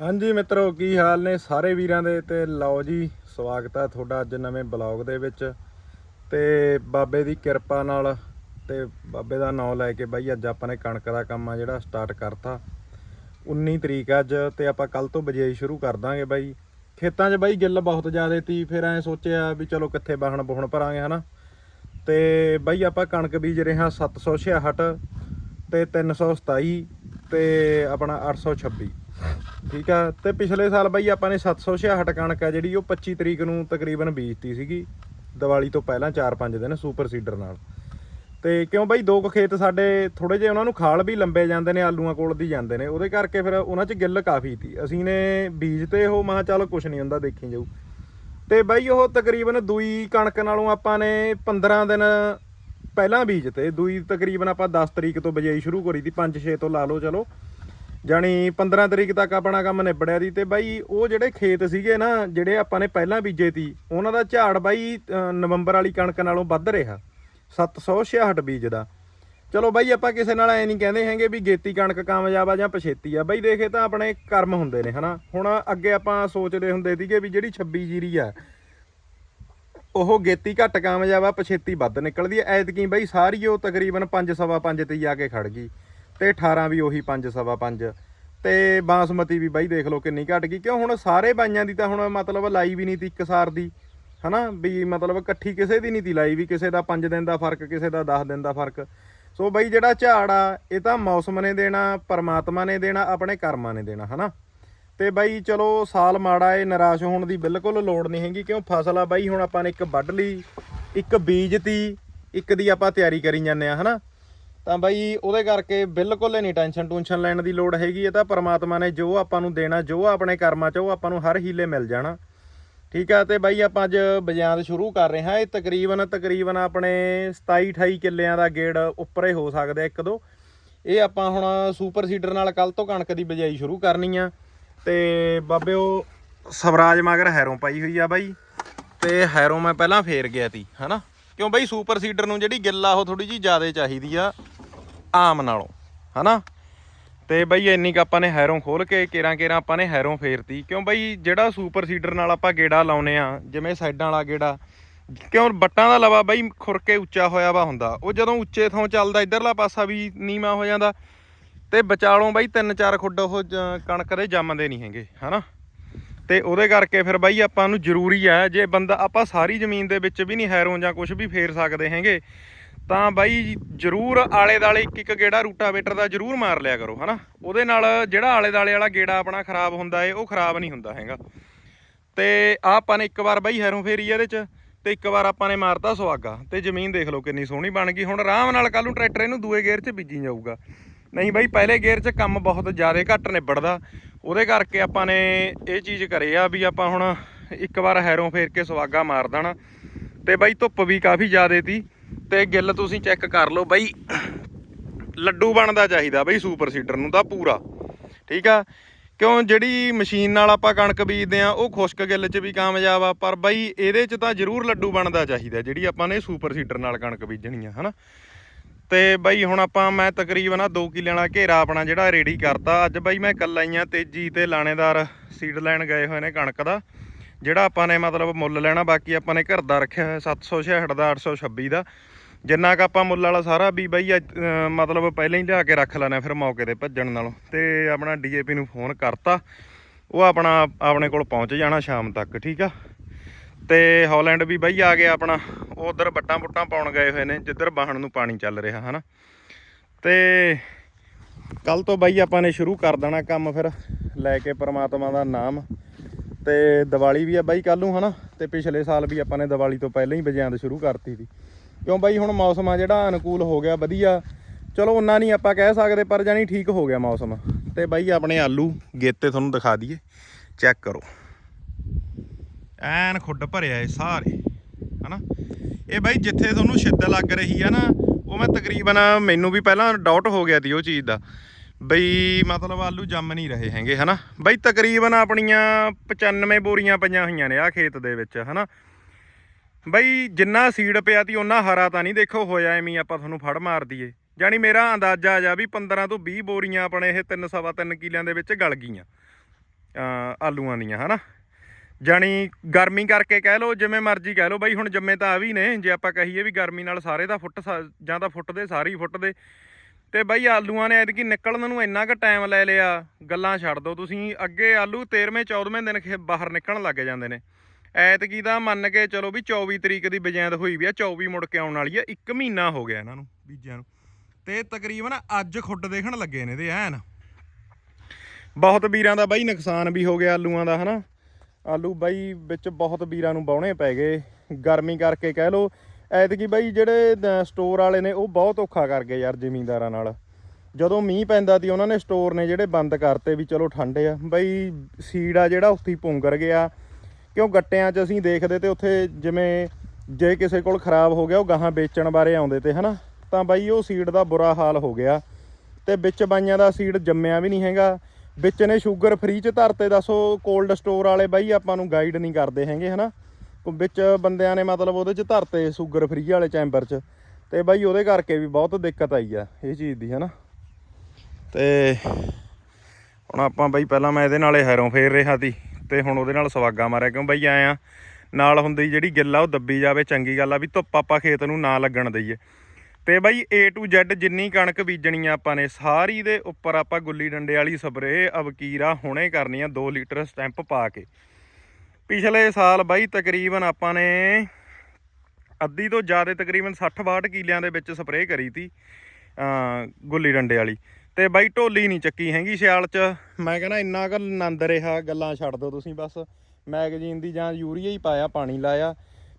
ਹਾਂਜੀ ਮਿੱਤਰੋ, ਕੀ ਹਾਲ ਨੇ ਸਾਰੇ ਵੀਰਾਂ ਦੇ? ਤੇ ਲਓ ਜੀ, ਸਵਾਗਤ ਹੈ ਤੁਹਾਡਾ ਅੱਜ ਨਵੇਂ ਬਲੌਗ ਦੇ ਵਿੱਚ। ਤੇ ਬਾਬੇ ਦੀ ਕਿਰਪਾ ਨਾਲ ਤੇ ਬਾਬੇ ਦਾ ਨਾਮ ਲੈ ਕੇ ਬਾਈ, ਅੱਜ ਆਪਾਂ ਨੇ ਕਣਕ ਦਾ ਕੰਮ ਆ ਜਿਹੜਾ ਸਟਾਰਟ ਕਰਤਾ। 19 ਤਰੀਕ ਅੱਜ ਤੇ ਆਪਾਂ ਕੱਲ ਤੋਂ ਬਜਾਈ ਸ਼ੁਰੂ ਕਰ ਦਾਂਗੇ ਬਾਈ। ਖੇਤਾਂ 'ਚ ਬਾਈ ਗਿੱਲ ਬਹੁਤ ਜ਼ਿਆਦਾ ਤੀ, ਫਿਰ ਐ ਸੋਚਿਆ ਵੀ ਚਲੋ ਕਿੱਥੇ ਬਾਹਣ ਬੁਹਣ ਭਰਾਂਗੇ, ਹਨਾ? ਤੇ ਬਾਈ, ਆਪਾਂ ਕਣਕ ਬੀਜ ਰਹੇ ਹਾਂ 766 ਤੇ 327 ਤੇ ਆਪਣਾ 826 ਠੀਕ ਆ? ਤੇ ਪਿਛਲੇ ਸਾਲ ਬਾਈ ਆਪਾਂ ਨੇ 766 ਕਣਕ ਆ ਜਿਹੜੀ, ਉਹ 25 ਤਰੀਕ ਨੂੰ ਤਕਰੀਬਨ ਬੀਜਤੀ ਸੀਗੀ, ਦੀਵਾਲੀ ਤੋਂ ਪਹਿਲਾਂ 4-5 ਦਿਨ ਸੁਪਰ ਸੀਡਰ ਨਾਲ। ਤੇ ਕਿਉਂ ਬਾਈ ਦੋ ਕੁ ਖੇਤ ਸਾਡੇ ਥੋੜੇ ਜਿਹੇ ਉਹਨਾਂ ਨੂੰ ਖਾਲ ਵੀ ਲੰਬੇ ਜਾਂਦੇ ਨੇ, ਆਲੂਆਂ ਕੋਲ ਦੀ ਜਾਂਦੇ ਨੇ, ਉਹਦੇ ਕਰਕੇ ਫਿਰ ਉਹਨਾਂ 'ਚ ਗਿੱਲ ਕਾਫੀ ਤੀ ਅਸੀਂ ਨੇ ਬੀਜ ਤੇ ਉਹ ਮਹਾ ਚੱਲ ਕੁਝ ਨਹੀਂ ਹੁੰਦਾ, ਦੇਖੀ ਜਾਊ। ਤੇ ਬਾਈ ਉਹ ਤਕਰੀਬਨ ਦੂਈ ਕਣਕ ਨਾਲੋਂ ਆਪਾਂ ਨੇ 15 ਦਿਨ ਪਹਿਲਾਂ ਬੀਜ ਤੇ ਦੂਈ ਤਕਰੀਬਨ ਆਪਾਂ 10 ਤਰੀਕ ਤੋਂ ਬਜਾਈ ਸ਼ੁਰੂ ਕਰੀ ਤੀ 5-6 ਤੋਂ ਲਾ ਲਓ, ਚਲੋ। ਜਾਣੀ 15 ਤਰੀਕ ਤੱਕ ਆਪਣਾ ਕੰਮ ਨਿਬੜਿਆ ਦੀ ਤੇ ਬਾਈ ਉਹ ਜਿਹੜੇ ਖੇਤ ਸੀਗੇ ਨਾ, ਜਿਹੜੇ ਆਪਾਂ ਨੇ ਪਹਿਲਾਂ ਬੀਜੇ ਤੀ ਉਹਨਾਂ ਦਾ ਝਾੜ ਬਾਈ ਨਵੰਬਰ ਵਾਲੀ ਕਣਕ ਨਾਲੋਂ ਵੱਧ ਰਿਹਾ। 766 ਬੀਜ ਦਾ। ਚਲੋ ਬਾਈ ਆਪਾਂ ਕਿਸੇ ਨਾਲ ਐ ਨਹੀਂ ਕਹਿੰਦੇ ਹੈਗੇ ਵੀ ਗੇਤੀ ਕਣਕ ਕਾਮਯਾਬ ਆ ਜਾਂ ਪਛੇਤੀ ਆ। ਬਾਈ ਦੇਖੇ ਤਾਂ ਆਪਣੇ ਕਰਮ ਹੁੰਦੇ ਨੇ, ਹਨਾ? ਹੁਣ ਅੱਗੇ ਆਪਾਂ ਸੋਚਦੇ ਹੁੰਦੇ ਸੀਗੇ ਵੀ ਜਿਹੜੀ 26 ਜੀਰੀ ਆ, ਉਹ ਗੇਤੀ ਘੱਟ ਕਾਮਯਾਬ ਆ, ਪਛੇਤੀ ਵੱਧ ਨਿਕਲਦੀ ਐ ਐਤਕੀ ਬਾਈ ਸਾਰੀ ਉਹ ਤਕਰੀਬਨ 5 ਸਵਾ 5 ਤੇ ਜਾ ਕੇ ਖੜ ਗਈ। ਤੇ 18 ਵੀ ਉਹੀ 5 ਸਵਾ 5 ਤੇ ਬਾਸਮਤੀ ਵੀ ਬਾਈ ਦੇਖ ਲਓ ਕਿੰਨੀ ਘਟ ਗਈ। ਕਿਉਂ ਹੁਣ ਸਾਰੇ ਬਾਈਆਂ ਦੀ ਤਾਂ ਹੁਣ ਮਤਲਬ ਲਾਈ ਵੀ ਨਹੀਂ ਤੀ ਇੱਕ ਸਾਰ ਦੀ, ਹਨਾ? ਵੀ ਮਤਲਬ ਇਕੱਠੀ ਕਿਸੇ ਦੀ ਨਹੀਂ ਤੀ ਲਾਈ ਵੀ, ਕਿਸੇ ਦਾ 5 ਦਿਨ ਦਾ ਫ਼ਰਕ, ਕਿਸੇ ਦਾ 10 ਦਿਨ ਦਾ ਫ਼ਰਕ। ਸੋ ਬਾਈ ਜਿਹੜਾ ਝਾੜ ਆ, ਇਹ ਤਾਂ ਮੌਸਮ ਨੇ ਦੇਣਾ, ਪਰਮਾਤਮਾ ਨੇ ਦੇਣਾ, ਆਪਣੇ ਕਰਮਾਂ ਨੇ ਦੇਣਾ, ਹਨਾ? ਤੇ ਬਾਈ ਚਲੋ ਸਾਲ ਮਾੜਾ ਏ, ਨਿਰਾਸ਼ ਹੋਣ ਦੀ ਬਿਲਕੁਲ ਲੋੜ ਨਹੀਂ ਹੈਗੀ, ਕਿਉਂ ਫਸਲ ਆ ਬਾਈ ਹੁਣ ਆਪਾਂ ਨੇ ਇੱਕ ਵੱਢ ਲਈ, ਇੱਕ ਬੀਜ ਤੀ ਇੱਕ ਦੀ ਆਪਾਂ ਤਿਆਰੀ ਕਰੀ ਜਾਂਦੇ ਆ, ਹਨਾ? ਤਾਂ ਬਾਈ ਉਹਦੇ ਕਰਕੇ ਬਿਲਕੁਲ ਹੀ ਨਹੀਂ ਟੈਨਸ਼ਨ ਟੂਨਸ਼ਨ ਲੈਣ ਦੀ ਲੋੜ ਹੈਗੀ, ਇਹ ਤਾਂ ਪਰਮਾਤਮਾ ਨੇ ਜੋ ਆਪਾਂ ਨੂੰ ਦੇਣਾ, ਜੋ ਆਪਣੇ ਕਰਮਾਂ 'ਚ, ਉਹ ਆਪਾਂ ਨੂੰ ਹਰ ਹੀਲੇ ਮਿਲ ਜਾਣਾ। ਠੀਕ ਆ, ਤੇ ਬਾਈ ਆਪਾਂ ਅੱਜ ਬਜਾਂਦ ਸ਼ੁਰੂ ਕਰ ਰਹੇ ਹਾਂ। ਇਹ ਤਕਰੀਬਨ ਤਕਰੀਬਨ ਆਪਣੇ 27 28 ਕਿੱਲਿਆਂ ਦਾ ਗੇੜ ਉੱਪਰੇ ਹੋ ਸਕਦਾ ਇੱਕ ਦੋ। ਇਹ ਆਪਾਂ ਹੁਣ ਸੁਪਰ ਸੀਡਰ ਨਾਲ ਕੱਲ ਤੋਂ ਕਣਕ ਦੀ ਬਿਜਾਈ ਸ਼ੁਰੂ ਕਰਨੀ ਆ। ਤੇ ਬਾਬਿਓ ਸਵਰਾਜ ਮਗਰ ਹੈਰੋਂ ਪਾਈ ਹੋਈ ਆ ਬਾਈ। ਤੇ ਹੈਰੋਂ ਮੈਂ ਪਹਿਲਾਂ ਫੇਰ ਗਿਆ ਤੀ, ਹਨਾ? ਕਿਉਂ ਬਾਈ ਸੁਪਰ ਸੀਡਰ ਨੂੰ ਜਿਹੜੀ ਗਿੱਲ ਆ, ਉਹ ਥੋੜੀ ਜੀ ਜ਼ਿਆਦਾ ਚਾਹੀਦੀ ਆ। ਆਮ ਨਾਲੋਂ, ਹਨਾ? ਤੇ ਬਈ ਇੰਨੀ ਕ ਆਪਾਂ ਨੇ ਹੈਰੋਂ ਖੋਲ ਕੇ ਕੇਰਾਂ ਕੇਰਾਂ ਆਪਾਂ ਨੇ ਹੈਰੋਂ ਫੇਰਤੀ। ਕਿਉਂ ਬਈ ਜਿਹੜਾ ਸੁਪਰ ਸੀਡਰ ਨਾਲ ਆਪਾਂ ਗੇੜਾ ਲਾਉਨੇ ਆ ਜਿਵੇਂ ਸਾਈਡਾਂ ਵਾਲਾ ਗੇੜਾ, ਕਿਉਂ ਬੱਟਾਂ ਦਾ ਲਵਾ ਬਈ ਖੁਰ ਕੇ ਉੱਚਾ ਹੋਇਆ ਵਾ ਹੁੰਦਾ। ਉਹ ਜਦੋਂ ਉੱਚੇ ਥਾਂ ਚੱਲਦਾ, ਇਧਰਲਾ ਪਾਸਾ ਵੀ ਨੀਵਾ ਹੋ ਜਾਂਦਾ। ਤੇ ਵਿਚਾਲੋਂ ਬਈ ਤਿੰਨ ਚਾਰ ਖੁੱਡ ਉਹ ਜ- ਕਣਕ ਦੇ ਜੰਮਦੇ ਨਹੀਂ ਹੈਗੇ, ਹਨਾ? ਤੇ ਉਹਦੇ ਕਰਕੇ ਫਿਰ ਬਾਈ ਆਪਾਂ ਨੂੰ ਜ਼ਰੂਰੀ ਹੈ ਜੇ ਬੰਦਾ, ਆਪਾਂ ਸਾਰੀ ਜ਼ਮੀਨ ਦੇ ਵਿੱਚ ਵੀ ਨਹੀਂ ਹੈਰੋਂ ਜਾਂ ਕੁਝ ਵੀ ਫੇਰ ਸਕਦੇ ਹੈਗੇ ਤਾਂ ਬਾਈ ਜ਼ਰੂਰ ਆਲੇ ਦਾਲੇ ਇੱਕ ਇੱਕ ਗੇੜਾ ਰੂਟਾਵੇਟਰ ਦਾ ਜ਼ਰੂਰ ਮਾਰ ਲਿਆ ਕਰੋ, ਹਨਾ? ਉਹਦੇ ਨਾਲ ਜਿਹੜਾ ਆਲੇ ਦਾਲੇ ਵਾਲਾ ਗੇੜਾ ਆਪਣਾ ਖਰਾਬ ਹੁੰਦਾ ਏ, ਉਹ ਖਰਾਬ ਨਹੀਂ ਹੁੰਦਾ ਹੈਗਾ। ਤੇ ਆਹ ਆਪਾਂ ਨੇ ਇੱਕ ਵਾਰ ਬਾਈ ਹੈਰੋਂ ਫੇਰੀ ਇਹਦੇ ਚ, ਤੇ ਇੱਕ ਵਾਰ ਆਪਾਂ ਨੇ ਮਾਰਤਾ ਸੁਆਗਾ ਤੇ ਜ਼ਮੀਨ ਦੇਖ ਲਓ ਕਿੰਨੀ ਸੋਹਣੀ ਬਣ ਗਈ। ਹੁਣ ਆਰਾਮ ਨਾਲ ਕੱਲ ਨੂੰ ਟਰੈਕਟਰ ਇਹਨੂੰ ਦੂਏ ਗੇਅਰ 'ਚ ਬੀਜੀ ਜਾਊਗਾ। ਨਹੀਂ ਬਾਈ, ਪਹਿਲੇ ਗੇਅਰ 'ਚ ਕੰਮ ਬਹੁਤ ਜ਼ਿਆਦਾ ਘੱਟ ਨਿਬੜਦਾ। ਉਹਦੇ ਕਰਕੇ ਆਪਾਂ ਨੇ ਇਹ ਚੀਜ਼ ਕਰੇ ਆ ਵੀ ਆਪਾਂ ਹੁਣ ਇੱਕ ਵਾਰ ਹੈਰੋਂ ਫੇਰ ਕੇ ਸੁਆਗਾ ਮਾਰ ਦੇਣਾ। ਤੇ ਬਾਈ ਧੁੱਪ ਵੀ ਕਾਫੀ ਜ਼ਿਆਦਾ ਤੀ। ਤੇ ਗਿੱਲ ਤੁਸੀਂ ਚੈੱਕ ਕਰ ਲਓ ਬਾਈ, ਲੱਡੂ ਬਣਦਾ ਚਾਹੀਦਾ ਬਾਈ ਸੁਪਰ ਸੀਡਰ ਨੂੰ ਤਾਂ ਪੂਰਾ, ਠੀਕ ਆ? ਕਿਉਂ ਜਿਹੜੀ ਮਸ਼ੀਨ ਨਾਲ ਆਪਾਂ ਕਣਕ ਬੀਜਦੇ ਆ, ਉਹ ਖੁਸ਼ਕ ਗਿੱਲ 'ਚ ਵੀ ਕਾਮਯਾਬ ਆ, ਪਰ ਬਾਈ ਇਹਦੇ 'ਚ ਤਾਂ ਜ਼ਰੂਰ ਲੱਡੂ ਬਣਦਾ ਚਾਹੀਦਾ, ਜਿਹੜੀ ਆਪਾਂ ਨੇ ਸੁਪਰ ਸੀਡਰ ਨਾਲ ਕਣਕ ਬੀਜਣੀ ਆ, ਹਨਾ? ਤੇ ਬਾਈ ਹੁਣ ਆਪਾਂ, ਮੈਂ ਤਕਰੀਬਨ ਆ 2 ਕਿੱਲਿਆਂ ਵਾਲਾ ਘੇਰਾ ਆਪਣਾ ਜਿਹੜਾ ਰੈਡੀ ਕਰਤਾ। ਅੱਜ ਬਾਈ ਮੈਂ ਇਕੱਲਾ ਹੀ ਆ, ਤੇਜੀ ਤੇ ਲਾਣੇਦਾਰ ਸੀਡ ਲੈਣ ਗਏ ਹੋਏ ਨੇ ਕਣਕ ਦਾ, ਜਿਹੜਾ ਆਪਾਂ ਨੇ ਮਤਲਬ ਮੁੱਲ ਲੈਣਾ, ਬਾਕੀ ਆਪਾਂ ਨੇ ਘਰ ਦਾ ਰੱਖਿਆ ਹੋਇਆ 766 ਦਾ 826 ਦਾ। ਜਿੰਨਾ ਕ ਆਪਾਂ ਮੁੱਲ ਵਾਲਾ ਸਾਰਾ ਵੀ ਬਾਈ ਅੱਜ, ਮਤਲਬ ਪਹਿਲਾਂ ਹੀ ਲਿਆ ਕੇ ਰੱਖ ਲੈਣਾ ਫਿਰ ਮੌਕੇ ਤੇ ਭੱਜਣ ਨਾਲੋਂ। ਤੇ ਆਪਣਾ ਡੀਏਪੀ ਨੂੰ ਫੋਨ ਕਰਤਾ। ਉਹ ਆਪਣਾ ਆਪਣੇ ਕੋਲ ਪਹੁੰਚ ਜਾਣਾ ਸ਼ਾਮ ਤੱਕ ਠੀਕ ਆ? ਤੇ ਹਾਲੈਂਡ ਵੀ ਬਾਈ ਆ ਗਿਆ ਆਪਣਾ। ਉਹ ਉਧਰ ਬੱਟਾਂ ਬੁੱਟਾਂ ਪਾਉਣ ਗਏ ਹੋਏ ਨੇ ਜਿੱਧਰ ਬਾਹਣ ਨੂੰ ਪਾਣੀ ਚੱਲ ਰਿਹਾ ਹਨਾ? ਤੇ ਕੱਲ ਤੋਂ ਬਾਈ ਆਪਾਂ ਨੇ ਸ਼ੁਰੂ ਕਰ ਦੇਣਾ ਕੰਮ ਫਿਰ ਲੈ ਕੇ ਪਰਮਾਤਮਾ ਦਾ ਨਾਮ। ਤੇ ਦੀਵਾਲੀ ਵੀ ਆ ਬਾਈ ਕੱਲ ਨੂੰ ਹਨਾ? ਤੇ ਪਿਛਲੇ ਸਾਲ ਵੀ ਆਪਾਂ ਨੇ ਦੀਵਾਲੀ ਤੋਂ ਪਹਿਲਾਂ ਹੀ ਬਜਾਂਦ ਸ਼ੁਰੂ ਕਰਤੀ ਸੀ। ਕਿਉਂ ਬਾਈ ਹੁਣ ਮੌਸਮ ਆ ਜਿਹੜਾ ਅਨੁਕੂਲ ਹੋ ਗਿਆ, ਵਧੀਆ। ਚਲੋ ਉਨਾ ਨਹੀਂ ਆਪਾਂ ਕਹਿ ਸਕਦੇ, ਪਰ ਜਾਨੀ ਠੀਕ ਹੋ ਗਿਆ ਮੌਸਮ। ਤੇ ਬਾਈ ਆਪਣੇ ਆਲੂ, ਗੇਤੇ ਤੁਹਾਨੂੰ ਦਿਖਾ ਦਈਏ। ਚੈੱਕ ਕਰੋ। ਐਨ ਖੁੱਡ ਭਰਿਆ ਏ ਸਾਰੇ, ਹਨਾ? ਇਹ ਬਾਈ ਜਿੱਥੇ ਤੁਹਾਨੂੰ ਛਿੱਦ ਲੱਗ ਰਹੀ ਆ ਨਾ, ਉਹ ਮੈਂ ਤਕਰੀਬਨ ਮੈਨੂੰ ਵੀ ਪਹਿਲਾਂ ਡਾਊਟ ਹੋ ਗਿਆ ਸੀ ਉਹ ਚੀਜ਼ ਦਾ। ਬਈ ਮਤਲਬ ਆਲੂ ਜੰਮ ਨਹੀਂ ਰਹੇ ਹੈਗੇ, ਹਨਾ? ਬਈ ਤਕਰੀਬਨ ਆਪਣੀਆਂ 95 ਬੋਰੀਆਂ ਪਈਆਂ ਹੋਈਆਂ ਨੇ ਆ ਖੇਤ ਦੇ ਵਿੱਚ, ਹਨਾ? ਬਈ ਜਿੰਨਾ ਸੀਡ ਪਿਆ ਤੀ ਉਹਨਾਂ ਹਰਾ ਤਾਂ ਨਹੀਂ ਦੇਖੋ, ਹੋਇਆ ਐਵੇਂ ਆਪਾਂ ਤੁਹਾਨੂੰ ਫੜ ਮਾਰ ਦਈਏ। ਜਾਨੀ ਮੇਰਾ ਅੰਦਾਜ਼ਾ ਜਾ ਵੀ 15 ਤੋਂ 20 ਬੋਰੀਆਂ ਆਪਣੇ ਇਹ 3 ਸਵਾ 3 ਕਿਲਿਆਂ ਦੇ ਵਿੱਚ ਗਲ ਗਈਆਂ ਆਲੂਆਂ ਦੀਆਂ, ਹਨਾ? ਜਾਣੀ ਗਰਮੀ ਕਰਕੇ ਕਹਿ ਲਓ, ਜਿਵੇਂ ਮਰਜ਼ੀ ਕਹਿ ਲਓ, ਬਾਈ ਹੁਣ ਜੰਮੇ ਤਾਂ ਆ ਵੀ ਨੇ, ਜੇ ਆਪਾਂ ਕਹੀਏ ਵੀ ਗਰਮੀ ਨਾਲ ਸਾਰੇ ਦਾ ਫੁੱਟ ਸਾ- ਜਾਂ ਤਾਂ ਫੁੱਟਦੇ, ਸਾਰੇ ਹੀ ਫੁੱਟਦੇ ਤੇ ਬਾਈ ਆਲੂਆਂ ਨੇ ਐਤਕੀ ਨਿਕਲਣ ਨੂੰ ਇੰਨਾ ਕੁ ਟਾਈਮ ਲੈ ਲਿਆ, ਗੱਲਾਂ ਛੱਡ ਦਿਓ ਤੁਸੀਂ, ਅੱਗੇ ਆਲੂ 13ਵੇਂ 14ਵੇਂ ਦਿਨ ਖੇ- ਬਾਹਰ ਨਿਕਲਣ ਲੱਗ ਜਾਂਦੇ ਨੇ। ਐਤਕੀ ਤਾਂ ਮੰਨ ਕੇ ਚਲੋ ਵੀ 24 ਤਰੀਕ ਦੀ ਬਜੈਂਦ ਹੋਈ ਵੀ ਆ 24 ਮੁੜ ਕੇ ਆਉਣ ਵਾਲੀ ਆ 1 ਮਹੀਨਾ ਹੋ ਗਿਆ ਇਹਨਾਂ ਨੂੰ, ਬੀਜਿਆਂ ਨੂੰ। ਤੇ ਤਕਰੀਬਨ ਅੱਜ ਖੁੱਡ ਦੇਖਣ ਲੱਗੇ ਨੇ ਤੇ ਐਨ। ਬਹੁਤ ਵੀਰਾਂ ਦਾ ਬਾਈ ਨੁਕਸਾਨ ਵੀ ਹੋ ਗਿਆ ਆਲੂਆਂ ਦਾ, ਹਨਾ? ਆਲੂ ਬਾਈ ਵਿੱਚ ਬਹੁਤ ਵੀਰਾਂ ਨੂੰ ਬਾਉਣੇ ਪੈ ਗਏ, ਗਰਮੀ ਕਰਕੇ ਕਹਿ ਲੋ ਐਤਕੀ ਬਾਈ ਜਿਹੜੇ ਸਟੋਰ ਵਾਲੇ ਨੇ, ਉਹ ਬਹੁਤ ਔਖਾ ਕਰ ਗਏ ਯਾਰ ਜ਼ਿਮੀਂਦਾਰਾਂ ਨਾਲ। ਜਦੋਂ ਮੀਂਹ ਪੈਂਦਾ ਸੀ ਉਹਨਾਂ ਨੇ ਸਟੋਰ ਨੇ ਜਿਹੜੇ ਬੰਦ ਕਰਤੇ ਵੀ ਚਲੋ ਠੰਡੇ ਆ। ਬਾਈ ਸੀਡ ਆ ਜਿਹੜਾ, ਉੱਥੇ ਹੀ ਪੁੰਗਰ ਗਿਆ। ਕਿਉਂ ਗੱਟਿਆਂ 'ਚ ਅਸੀਂ ਦੇਖਦੇ ਤੇ ਉੱਥੇ ਜਿਵੇਂ ਜੇ ਕਿਸੇ ਕੋਲ ਖਰਾਬ ਹੋ ਗਿਆ, ਉਹ ਗਾਹਾਂ ਵੇਚਣ ਬਾਰੇ ਆਉਂਦੇ ਤੇ, ਹਨਾ? ਤਾਂ ਬਾਈ ਉਹ ਸੀਡ ਦਾ ਬੁਰਾ ਹਾਲ ਹੋ ਗਿਆ। ਤੇ ਵਿੱਚ ਬਾਈਆਂ ਦਾ ਸੀਡ ਜੰਮਿਆ ਵੀ ਨਹੀਂ ਹੈਗਾ। ਵਿੱਚ ਨੇ ਸ਼ੂਗਰ ਫ੍ਰੀ ਚ ਧਰਤੇ, ਦੱਸੋ ਕੋਲਡ ਸਟੋਰ ਵਾਲੇ ਬਾਈ ਆਪਾਂ ਨੂੰ ਗਾਈਡ ਨਹੀਂ ਕਰਦੇ ਹੈਗੇ, ਹਨਾ? ਉਹ ਵਿੱਚ ਬੰਦਿਆਂ ਨੇ ਮਤਲਬ ਉਹਦੇ ਚ ਧਰਤੇ ਸ਼ੂਗਰ ਫ੍ਰੀ ਵਾਲੇ ਚੈਂਬਰ ਚ। ਤੇ ਬਾਈ ਉਹਦੇ ਕਰਕੇ ਵੀ ਬਹੁਤ ਦਿੱਕਤ ਆਈ ਆ ਇਹ ਚੀਜ਼ ਦੀ, ਹਨਾ? ਤੇ ਹੁਣ ਆਪਾਂ ਬਾਈ ਪਹਿਲਾਂ ਮੈਂ ਇਹਦੇ ਨਾਲੇ ਹੈਰੋਂ ਫੇਰ ਰਿਹਾ ਸੀ। ਤੇ ਹੁਣ ਉਹਦੇ ਨਾਲ ਸਵਾਗਾ ਮਾਰਿਆ ਕਿਉਂ ਬਾਈ, ਆਏ ਆ। ਨਾਲ ਹੁੰਦੀ ਜਿਹੜੀ ਗਿੱਲ ਆ, ਉਹ ਦੱਬੀ ਜਾਵੇ, ਚੰਗੀ ਗੱਲ ਆ ਵੀ ਧੁੱਪ ਆਪਾਂ ਖੇਤ ਨੂੰ ਨਾ ਲੱਗਣ ਦਈਏ। ਤੇ ਬਾਈ, A to Z ਜਿੰਨੀ ਕਣਕ ਬੀਜਣੀ ਆ ਆਪਾਂ ਨੇ, ਸਾਰੀ ਦੇ ਉੱਪਰ ਆਪਾਂ ਗੁੱਲੀ ਡੰਡੇ ਵਾਲੀ ਸਪਰੇ ਅਬਕੀਰਾ ਹੁਣੇ ਕਰਨੀ ਆ 2 ਲੀਟਰ ਸਟੈਂਪ ਪਾ ਕੇ। ਪਿਛਲੇ ਸਾਲ ਬਾਈ, ਤਕਰੀਬਨ ਆਪਾਂ ਨੇ ਅੱਧੀ ਤੋਂ ਜ਼ਿਆਦਾ ਤਕਰੀਬਨ 60 62 ਕਿੱਲਿਆਂ ਦੇ ਵਿੱਚ ਸਪਰੇਅ ਕਰੀ ਤੀ ਗੁੱਲੀ ਡੰਡੇ ਵਾਲੀ। ਤੇ ਬਾਈ ਢੋਲੀ ਨਹੀਂ ਚੱਕੀ ਹੈਗੀ ਸਿਆਲ ਚ। ਮੈਂ ਕਹਿੰਦਾ ਇੰਨਾ ਕੁ ਆਨੰਦ ਰਿਹਾ, ਗੱਲਾਂ ਛੱਡ ਦਿਓ ਤੁਸੀਂ ਬਸ। ਮੈਗਜ਼ੀਨ ਦੀ ਜਾਂ ਯੂਰੀਆ ਹੀ ਪਾਇਆ, ਪਾਣੀ ਲਾਇਆ।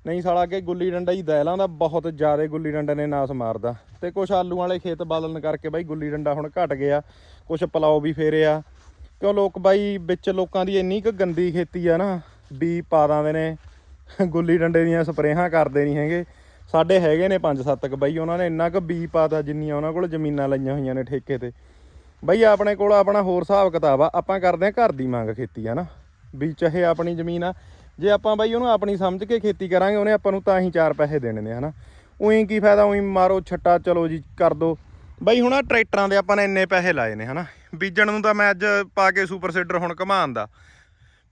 ਨਹੀਂ ਸਾਲਾ ਅੱਗੇ ਗੁੱਲੀ ਡੰਡਾ ਹੀ ਦੈਲਾਂ ਦਾ, ਬਹੁਤ ਜ਼ਿਆਦਾ ਗੁੱਲੀ ਡੰਡੇ ਨੇ ਨਾਸ ਮਾਰਦਾ। ਤੇ ਕੁਛ ਆਲੂ ਵਾਲੇ ਖੇਤ ਬਦਲਣ ਕਰਕੇ ਬਾਈ ਗੁੱਲੀ ਡੰਡਾ ਹੁਣ ਘਟ ਗਿਆ। ਕੁਛ ਪਲਾਓ ਵੀ ਫੇਰਿਆ। ਕਿਉਂ ਲੋਕ ਬਾਈ ਵਿੱਚ ਲੋਕਾਂ ਦੀ ਇੰਨੀ ਕੁ ਗੰਦੀ ਖੇਤੀ ਆ ਨਾ ਵੀ ਪਾ ਦਿੰਦੇ ਨੇ। ਗੁੱਲੀ ਡੰਡੇ ਦੀਆਂ ਸਪਰੇਹਾਂ ਕਰਦੇ ਨਹੀਂ ਹੈਗੇ। ਸਾਡੇ ਹੈਗੇ ਨੇ ਪੰਜ ਸੱਤ ਕੁ ਬਾਈ, ਉਹਨਾਂ ਨੇ ਇੰਨਾ ਕੁ ਬੀ ਪਾਤਾ ਜਿੰਨੀਆਂ ਉਹਨਾਂ ਕੋਲ ਜ਼ਮੀਨਾਂ ਲਈਆਂ ਹੋਈਆਂ ਨੇ ਠੇਕੇ ਤੇ। ਬਈ, ਆਪਣੇ ਕੋਲ ਆਪਣਾ ਹੋਰ ਹਿਸਾਬ ਕਿਤਾਬ ਆ, ਆਪਾਂ ਕਰਦੇ ਆ ਘਰ ਦੀ ਮੰਗ ਖੇਤੀ ਆ ਨਾ? ਵੀ ਚਾਹੇ ਆਪਣੀ ਜ਼ਮੀਨ ਆ, ਜੇ ਆਪਾਂ ਬਾਈ ਉਹਨੂੰ ਆਪਣੀ ਸਮਝ ਕੇ ਖੇਤੀ ਕਰਾਂਗੇ, ਉਹਨੇ ਆਪਾਂ ਨੂੰ ਤਾਂ ਹੀ ਚਾਰ ਪੈਸੇ ਦੇਣੇ ਨੇ ਹਨਾ ਉਹੀ ਕੀ ਫਾਇਦਾ, ਉਹੀ ਮਾਰੋ ਛੱਟਾ, ਚਲੋ ਜੀ, ਕਰ ਦੋ। ਬਈ, ਹੁਣ ਆਹ ਟਰੈਕਟਰਾਂ ਦੇ ਆਪਾਂ ਨੇ ਇੰਨੇ ਪੈਸੇ ਲਾਏ ਨੇ ਹਨਾ ਬੀਜਣ ਨੂੰ ਤਾਂ ਮੈਂ ਅੱਜ ਪਾ ਕੇ ਸੁਪਰ ਸੀਡਰ ਹੁਣ ਘਮਾਉਣ ਦਾ।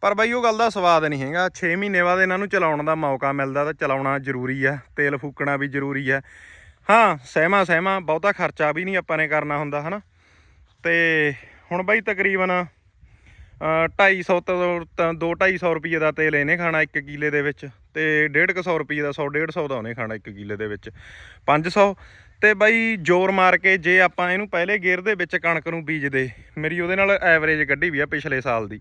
ਪਰ ਬਾਈ ਉਹ ਗੱਲ ਦਾ ਸਵਾਦ ਨਹੀਂ ਹੈਗਾ। 6 ਮਹੀਨੇ ਬਾਅਦ ਇਹਨਾਂ ਨੂੰ ਚਲਾਉਣ ਦਾ ਮੌਕਾ ਮਿਲਦਾ ਤਾਂ ਚਲਾਉਣਾ ਜ਼ਰੂਰੀ ਹੈ। ਤੇਲ ਫੂਕਣਾ ਵੀ ਜ਼ਰੂਰੀ ਹੈ। ਹਾਂ, ਸਹਿਮਾ ਸਹਿਮਾ, ਬਹੁਤਾ ਖਰਚਾ ਵੀ ਨਹੀਂ ਆਪਾਂ ਨੇ ਕਰਨਾ ਹੁੰਦਾ, ਹਨਾ? ਤੇ ਹੁਣ ਬਾਈ ਤਕਰੀਬਨ 250 ਤੋਂ 2 250 ਰੁਪਏ ਦਾ ਤੇਲ ਇਹਨੇ ਖਾਣਾ 1 ਕਿੱਲੇ ਦੇ ਵਿੱਚ ਤੇ 150 ਰੁਪਏ ਦਾ 100 150 ਦਾ ਉਹਨੇ ਖਾਣਾ 1 ਕਿੱਲੇ ਦੇ ਵਿੱਚ। 500 ਤੇ ਬਾਈ ਜ਼ੋਰ ਮਾਰ ਕੇ ਜੇ ਆਪਾਂ ਇਹਨੂੰ ਪਹਿਲੇ ਗੇਅਰ ਦੇ ਵਿੱਚ ਕਣਕ ਨੂੰ ਬੀਜਦੇ, ਮੇਰੀ ਉਹਦੇ ਨਾਲ ਐਵਰੇਜ ਕੱਢੀ ਵੀ ਆ ਪਿਛਲੇ ਸਾਲ ਦੀ।